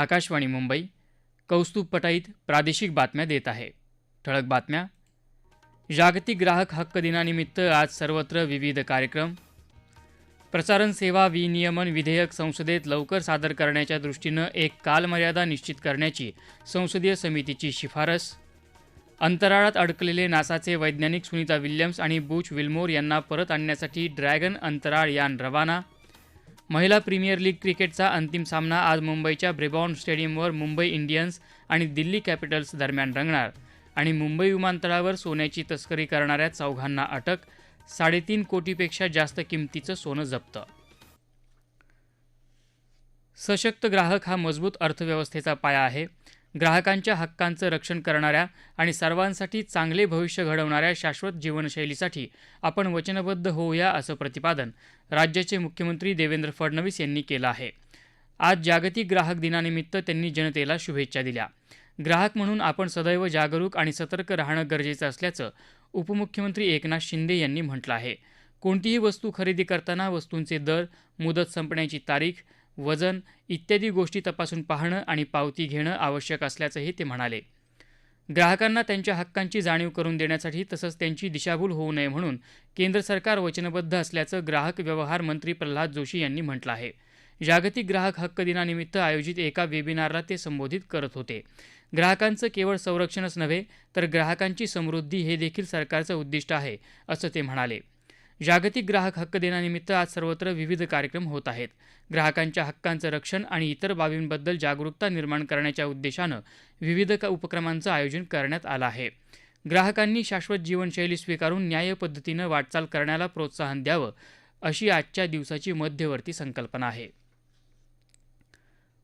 आकाशवाणी मुंबई कौस्तुभ पटाईत प्रादेशिक बातम्या देत आहे. ठळक बातम्या. जागतिक ग्राहक हक्क दिनानिमित्त आज सर्वत्र विविध कार्यक्रम. प्रसारण सेवा विनियमन विधेयक संसदेत लवकर सादर करण्याच्या दृष्टीनं एक कालमर्यादा निश्चित करण्याची संसदीय समितीची शिफारस. अंतराळात अडकलेले नासाचे वैज्ञानिक सुनीता विल्यम्स आणि बुच विल्मोर यांना परत आणण्यासाठी ड्रॅगन अंतराळ यान रवाना. महिला प्रीमियर लीग क्रिकेटचा अंतिम सामना आज मुंबईच्या ब्रेबॉर्न स्टेडियमवर मुंबई इंडियन्स आणि दिल्ली कॅपिटल्स दरम्यान रंगणार. आणि मुंबई विमानतळावर सोन्याची तस्करी करणाऱ्या चौघांना अटक साडेतीन कोटीपेक्षा जास्त किमतीचं सोनं जप्त. सशक्त ग्राहक हा मजबूत अर्थव्यवस्थेचा पाया आहे. ग्राहकांच्या हक्कांचं रक्षण करणाऱ्या आणि सर्वांसाठी चांगले भविष्य घडवणाऱ्या शाश्वत जीवनशैलीसाठी आपण वचनबद्ध होऊया असं प्रतिपादन राज्याचे मुख्यमंत्री देवेंद्र फडणवीस यांनी केलं आहे. आज जागतिक ग्राहक दिनानिमित्त त्यांनी जनतेला शुभेच्छा दिल्या. ग्राहक म्हणून आपण सदैव जागरूक आणि सतर्क राहणं गरजेचं असल्याचं उपमुख्यमंत्री एकनाथ शिंदे यांनी म्हटलं आहे. कोणतीही वस्तू खरेदी करताना वस्तूंचे दर मुदत संपण्याची तारीख वजन इत्यादी गोष्टी तपासून पाहणं आणि पावती घेणं आवश्यक असल्याचंही ते म्हणाले. ग्राहकांना त्यांच्या हक्कांची जाणीव करून देण्यासाठी तसंच त्यांची दिशाभूल होऊ नये म्हणून केंद्र सरकार वचनबद्ध असल्याचं ग्राहक व्यवहार मंत्री प्रल्हाद जोशी यांनी म्हटलं आहे. जागतिक ग्राहक हक्क दिनानिमित्त आयोजित एका वेबिनारला ते संबोधित करत होते. ग्राहकांचं केवळ संरक्षणच नव्हे तर ग्राहकांची समृद्धी हे देखील सरकारचं उद्दिष्ट आहे असं ते म्हणाले. जागतिक ग्राहक हक्क दिनानिमित्त आज सर्वत्र विविध कार्यक्रम होत आहेत. ग्राहकांच्या हक्कांचं रक्षण आणि इतर बाबींबद्दल जागरूकता निर्माण करण्याच्या उद्देशानं विविध उपक्रमांचं आयोजन करण्यात आलं आहे. ग्राहकांनी शाश्वत जीवनशैली स्वीकारून न्याय पद्धतीनं वाटचाल करण्याला प्रोत्साहन द्यावं अशी आजच्या दिवसाची मध्यवर्ती संकल्पना आहे.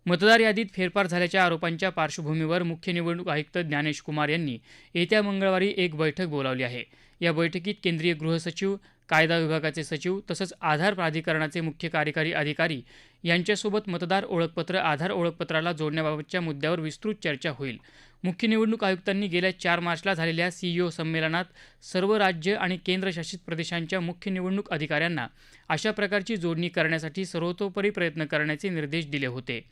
मतदार यादीत फेरफार झाल्याच्या आरोपांच्या पार्श्वभूमीवर मुख्य निवडणूक आयुक्त ज्ञानेश कुमार यांनी येत्या मंगळवारी एक बैठक बोलावली आहे. या बैठकीत केंद्रीय गृहसचिव कायदा विभागाचे सचिव तसंच आधार प्राधिकरणाचे मुख्य कार्यकारी अधिकारी यांच्यासोबत मतदार ओळखपत्र आधार ओळखपत्राला जोडण्याबाबतच्या मुद्द्यावर विस्तृत चर्चा होईल. मुख्य निवडणूक आयुक्तांनी गेल्या चार मार्चला झालेल्या सीईओ संमेलनात सर्व राज्य आणि केंद्रशासित प्रदेशांच्या मुख्य निवडणूक अधिकाऱ्यांना अशा प्रकारची जोडणी करण्यासाठी सर्वतोपरी प्रयत्न करण्याचे निर्देश दिले होते.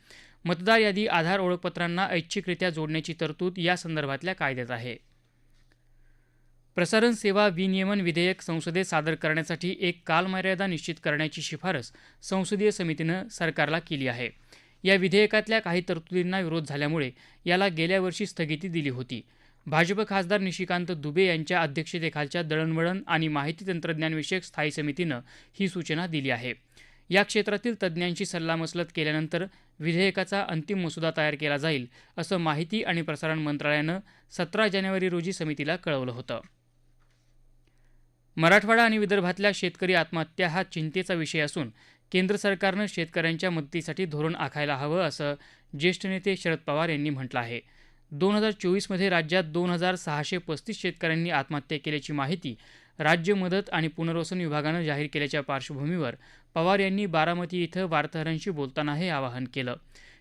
मतदार यादी आधार ओळखपत्रांना ऐच्छिकरित्या जोडण्याची तरतूद या संदर्भातल्या कायद्यात आहे. प्रसारण सेवा विनियमन विधेयक संसदेत सादर करण्यासाठी एक कालमर्यादा निश्चित करण्याची शिफारस संसदीय समितीनं सरकारला केली आहे. या विधेयकातल्या काही तरतुदींना विरोध झाल्यामुळे याला गेल्या वर्षी स्थगिती दिली होती. भाजप खासदार निशिकांत दुबे यांच्या अध्यक्षतेखालच्या दळणवळण आणि माहिती तंत्रज्ञानविषयक स्थायी समितीनं ही सूचना दिली आहे. या क्षेत्रातील तज्ज्ञांशी सल्लामसलत केल्यानंतर विधेयकाचा अंतिम मसुदा तयार केला जाईल असं माहिती आणि प्रसारण मंत्रालयानं सतरा जानेवारी रोजी समितीला कळवलं होतं. मराठवाडा आणि विदर्भातल्या शेतकरी आत्महत्या हा चिंतेचा विषय असून केंद्र सरकारनं शेतकऱ्यांच्या मदतीसाठी धोरण आखायला हवं असं ज्येष्ठ नेते शरद पवार यांनी म्हटलं आहे. दोन हजार चोवीसमध्ये राज्यात दोन हजार सहाशे पस्तीस शेतकऱ्यांनी आत्महत्या केल्याची माहिती राज्य मदत आणि पुनर्वसन विभागानं जाहीर केल्याच्या पार्श्वभूमीवर पवार यांनी बारामती इथं वार्ताहरांशी बोलताना हे आवाहन केलं.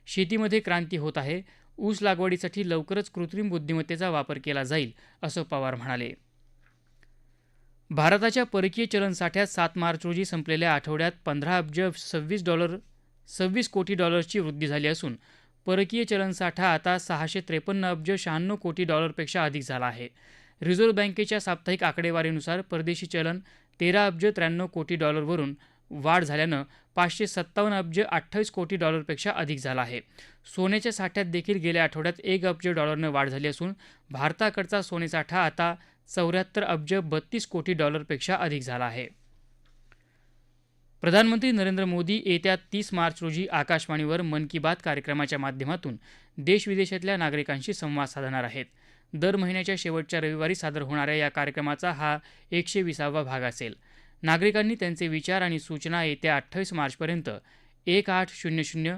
शेतीमध्ये क्रांती होत आहे ऊस लागवडीसाठी लवकरच कृत्रिम बुद्धिमत्तेचा वापर केला जाईल असं पवार म्हणाले. भारताच्या परकीय चलन साठ्यात सात मार्च रोजी संपलेल्या आठवड्यात पंधरा अब्ज सव्वीस डॉलर सव्वीस कोटी डॉलर्सची वृद्धी झाली असून परकीय चलनसाठा आता सहाशे त्रेपन्न अब्ज शहाण्णव कोटी डॉलरपेक्षा अधिक झाला आहे. रिझर्व्ह बँकेच्या साप्ताहिक आकडेवारीनुसार परदेशी चलन तेरा अब्ज त्र्याण्णव कोटी डॉलरवरून वाढ झाल्यानं पाचशे सत्तावन्न अब्ज अठ्ठावीस कोटी डॉलरपेक्षा अधिक झाला आहे. सोन्याच्या साठ्यात देखील गेल्या आठवड्यात एक अब्ज डॉलरनं वाढ झाली असून भारताकडचा सोनेसाठा आता चौऱ्याहत्तर अब्ज बत्तीस कोटी डॉलरपेक्षा अधिक झाला आहे. प्रधानमंत्री नरेंद्र मोदी येत्या तीस मार्च रोजी आकाशवाणीवर मन की बात कार्यक्रमाच्या माध्यमातून देशविदेशातल्या नागरिकांशी संवाद साधणार आहेत. दर महिन्याच्या शेवटच्या रविवारी सादर होणाऱ्या या कार्यक्रमाचा हा एकशे विसावा भाग असेल. नागरिकांनी त्यांचे विचार आणि सूचना येत्या अठ्ठावीस मार्चपर्यंत एक आठ शून्य शून्य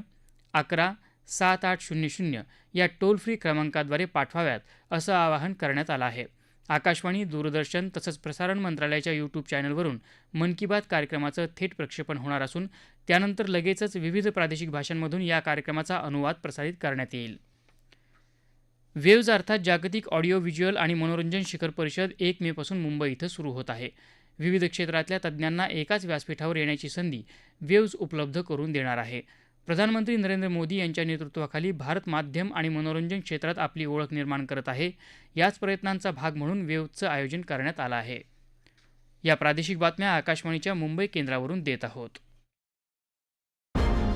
अकरा सात आठ शून्य शून्य या टोल फ्री क्रमांकाद्वारे पाठवाव्यात असं आवाहन करण्यात आलं आहे. आकाशवाणी दूरदर्शन तसंच प्रसारण मंत्रालयाच्या यूट्यूब चॅनलवरून मन की बात कार्यक्रमाचं थेट प्रक्षेपण होणार असून त्यानंतर लगेचच विविध प्रादेशिक भाषांमधून या कार्यक्रमाचा अनुवाद प्रसारित करण्यात येईल. वेव्ज अर्थात जागतिक ऑडिओ व्हिज्युअल आणि मनोरंजन शिखर परिषद एक मेपासून मुंबई इथं सुरू होत आहे. विविध क्षेत्रातल्या तज्ज्ञांना एकाच व्यासपीठावर येण्याची संधी वेव्ज उपलब्ध करून देणार आहे. प्रधानमंत्री नरेंद्र मोदी यांच्या नेतृत्वाखाली भारत माध्यम आणि मनोरंजन क्षेत्रात आपली ओळख निर्माण करत आहे. याच प्रयत्नांचा भाग म्हणून वेव्हचं आयोजन करण्यात आलं आहे. या प्रादेशिक बातम्या आकाशवाणीच्या मुंबई केंद्रावरून देत आहोत.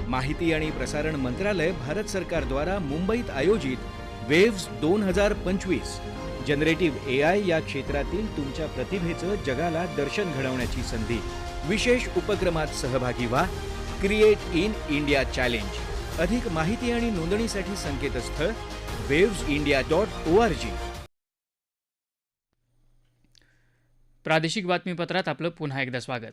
माहिती आणि प्रसारण मंत्रालय भारत सरकारद्वारा मुंबईत आयोजित वेव्स दोन हजार पंचवीस. जनरेटिव्ह ए आय या क्षेत्रातील तुमच्या प्रतिभेचं जगाला दर्शन घडवण्याची संधी. विशेष उपक्रमात सहभागी व्हा. क्रिएट इन इंडिया चॅलेंज अधिक माहिती आणि नोंदणीसाठी संकेतस्थळ waves India dot O R G प्रादेशिक बातमीपत्रात आपलं पुन्हा एकदा स्वागत.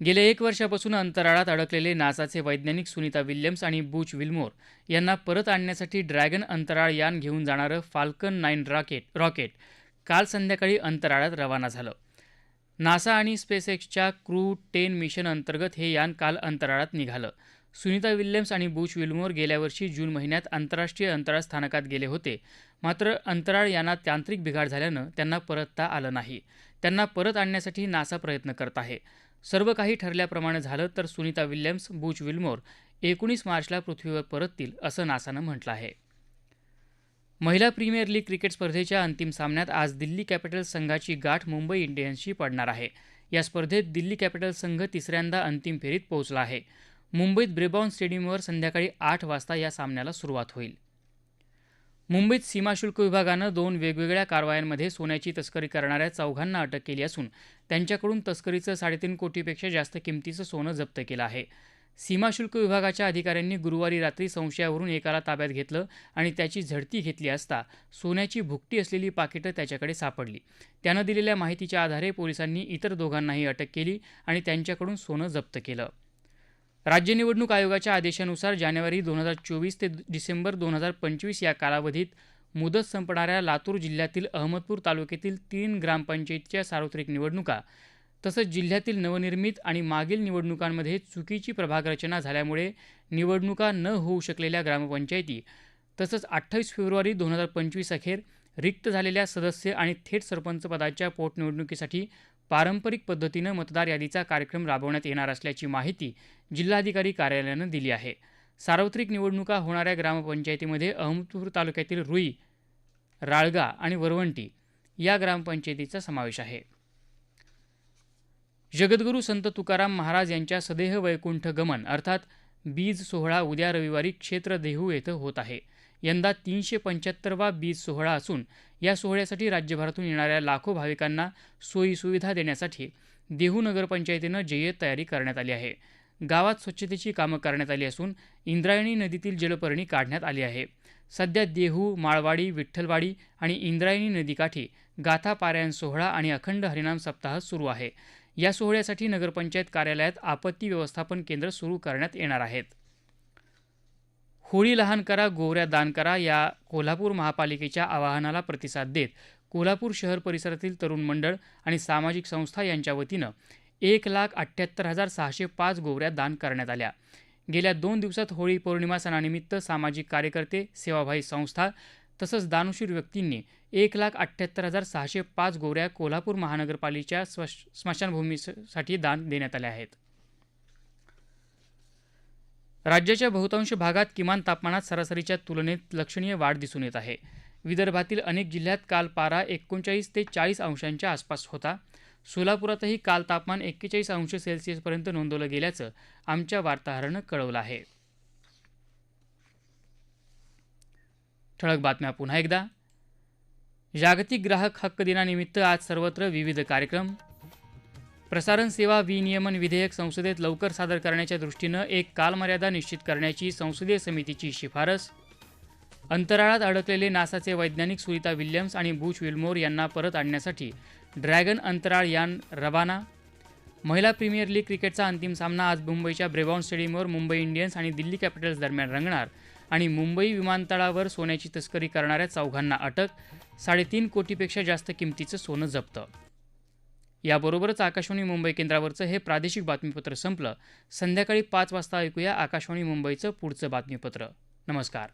गेल्या एक वर्षापासून अंतराळात अडकलेले नासाचे वैज्ञानिक सुनीता विल्यम्स आणि बूच विल्मोर यांना परत आणण्यासाठी ड्रॅगन अंतराळ यान घेऊन जाणारं फाल्कन नाईन रॉकेट रॉकेट काल संध्याकाळी अंतराळात रवाना झालं. नासा आणि स्पेसएक्सच्या क्रू टेन मिशन अंतर्गत हे यान काल अंतराळात निघालं. सुनीता विल्यम्स आणि बुच विल्मोर गेल्या वर्षी जून महिन्यात आंतरराष्ट्रीय अंतराळ स्थानकात गेले होते. मात्र अंतराळ यानात तांत्रिक बिघाड झाल्यानं त्यांना परतता आलं नाही. त्यांना परत आणण्यासाठी नासा प्रयत्न करत आहे. सर्व काही ठरल्याप्रमाणे झालं तर सुनीता विल्यम्स बुच विल्मोर एकोणीस मार्चला पृथ्वीवर परततील असं नासानं म्हटलं आहे. महिला प्रीमियर लीग क्रिकेट स्पर्धेच्या अंतिम सामन्यात आज दिल्ली कॅपिटल्स संघाची गाठ मुंबई इंडियन्सशी पडणार आहे. या स्पर्धेत दिल्ली कॅपिटल्स संघ तिसऱ्यांदा अंतिम फेरीत पोहोचला आहे. मुंबईत ब्रेबॉन स्टेडियमवर संध्याकाळी आठ वाजता या सामन्याला सुरुवात होईल. मुंबईत सीमाशुल्क विभागानं दोन वेगवेगळ्या कारवायांमध्ये सोन्याची तस्करी करणाऱ्या चौघांना अटक केली असून त्यांच्याकडून तस्करीचं साडेतीन कोटीपेक्षा जास्त किमतीचं सोनं जप्त केलं आहे. सीमाशुल्क विभागाच्या अधिकाऱ्यांनी गुरुवारी रात्री संशयावरून एकाला ताब्यात घेतलं आणि त्याची झडती घेतली असता सोन्याची भुकटी असलेली पाकिटं त्याच्याकडे सापडली. त्यानं दिलेल्या माहितीच्या आधारे पोलिसांनी इतर दोघांनाही अटक केली आणि त्यांच्याकडून सोनं जप्त केलं. राज्य निवडणूक आयोगाच्या आदेशानुसार जानेवारी दोन हजार चोवीस ते डिसेंबर दोन हजार पंचवीस या कालावधीत मुदत संपणाऱ्या लातूर जिल्ह्यातील अहमदपूर तालुक्यातील तीन ग्रामपंचायतीच्या सार्वत्रिक निवडणुका तसंच जिल्ह्यातील नवनिर्मित आणि मागील निवडणुकांमध्ये चुकीची प्रभाग रचना झाल्यामुळे निवडणुका न होऊ शकलेल्या ग्रामपंचायती तसंच अठ्ठावीस फेब्रुवारी दोन हजार पंचवीस अखेर रिक्त झालेल्या सदस्य आणि थेट सरपंच पदाच्या पोटनिवडणुकीसाठी पारंपरिक पद्धतीनं मतदार यादीचा कार्यक्रम राबवण्यात येणार असल्याची माहिती जिल्हाधिकारी कार्यालयानं दिली आहे. सार्वत्रिक निवडणुका होणाऱ्या ग्रामपंचायतीमध्ये अहमदपूर तालुक्यातील रुई राळगा आणि वरवंटी या ग्रामपंचायतीचा समावेश आहे. जगद्गुरू संत तुकाराम महाराज यांच्या सदेह वैकुंठ गमन अर्थात बीज सोहळा उद्या रविवारी क्षेत्र देहू येथे होत आहे. यंदा तीनशे पंच्याहत्तरवा बीज सोहळा असून या सोहळ्यासाठी राज्यभरातून येणाऱ्या लाखो भाविकांना सोयीसुविधा देण्यासाठी देहू नगरपंचायतीनं जय्यत तयारी करण्यात आली आहे. गावात स्वच्छतेची कामं करण्यात आली असून इंद्रायणी नदीतील जलपर्णी काढण्यात आली आहे. सध्या देहू माळवाडी विठ्ठलवाडी आणि इंद्रायणी नदीकाठी गाथा पारायण सोहळा आणि अखंड हरिनाम सप्ताह सुरू आहे. या सोहळ्यासाठी नगरपंचायत कार्यालयात आपत्ती व्यवस्थापन केंद्र सुरू करण्यात येणार आहेत. होळी लहान करा गोवऱ्या दान करा या कोल्हापूर महापालिकेच्या आवाहनाला प्रतिसाद देत कोल्हापूर शहर परिसरातील तरुण मंडळ आणि सामाजिक संस्था यांच्या वतीनं एक लाख अठ्ठ्याहत्तर हजार सहाशे पाच गोवऱ्या दान करण्यात आल्या. गेल्या दोन दिवसात होळी पौर्णिमा सणानिमित्त सामाजिक कार्यकर्ते सेवाभावी संस्था तसंच दानशूर व्यक्तींनी एक लाख अठ्ठ्याहत्तर हजार सहाशे पाच गोवऱ्या कोल्हापूर महानगरपालिकेच्या स्वश स्मशानभूमीसाठी दान देण्यात आल्या आहेत. राज्याच्या बहुतांश भागात किमान तापमानात सरासरीच्या तुलनेत लक्षणीय वाढ दिसून येत आहे. विदर्भातील अनेक जिल्ह्यात काल पारा एकोणचाळीस ते चाळीस अंशांच्या आसपास होता. सोलापुरातही काल तापमान एक्केचाळीस अंश सेल्सिअसपर्यंत नोंदवलं गेल्याचं आमच्या वार्ताहरानं कळवलं आहे. ठळक बातम्या पुन्हा एकदा. जागतिक ग्राहक हक्क दिनानिमित्त आज सर्वत्र विविध कार्यक्रम. प्रसारण सेवा विनियमन विधेयक संसदेत लवकर सादर करण्याच्या दृष्टीनं एक कालमर्यादा निश्चित करण्याची संसदीय समितीची शिफारस. अंतराळात अडकलेले नासाचे वैज्ञानिक सुनीता विल्यम्स आणि बूच विल्मोर यांना परत आणण्यासाठी ड्रॅगन अंतराळ यान रवाना. महिला प्रीमियर लीग क्रिकेटचा अंतिम सामना आज मुंबईच्या ब्रेबॉन स्टेडियमवर मुंबई इंडियन्स आणि दिल्ली कॅपिटल्स दरम्यान रंगणार. आणि मुंबई विमानतळावर सोन्याची तस्करी करणाऱ्या चौघांना अटक साडेतीन कोटीपेक्षा जास्त किमतीचं सोनं जप्त. याबरोबरच आकाशवाणी मुंबई केंद्रावरचं हे प्रादेशिक बातमीपत्र संपलं. संध्याकाळी पाच वाजता ऐकूया आकाशवाणी मुंबईचं पुढचं बातमीपत्र. नमस्कार.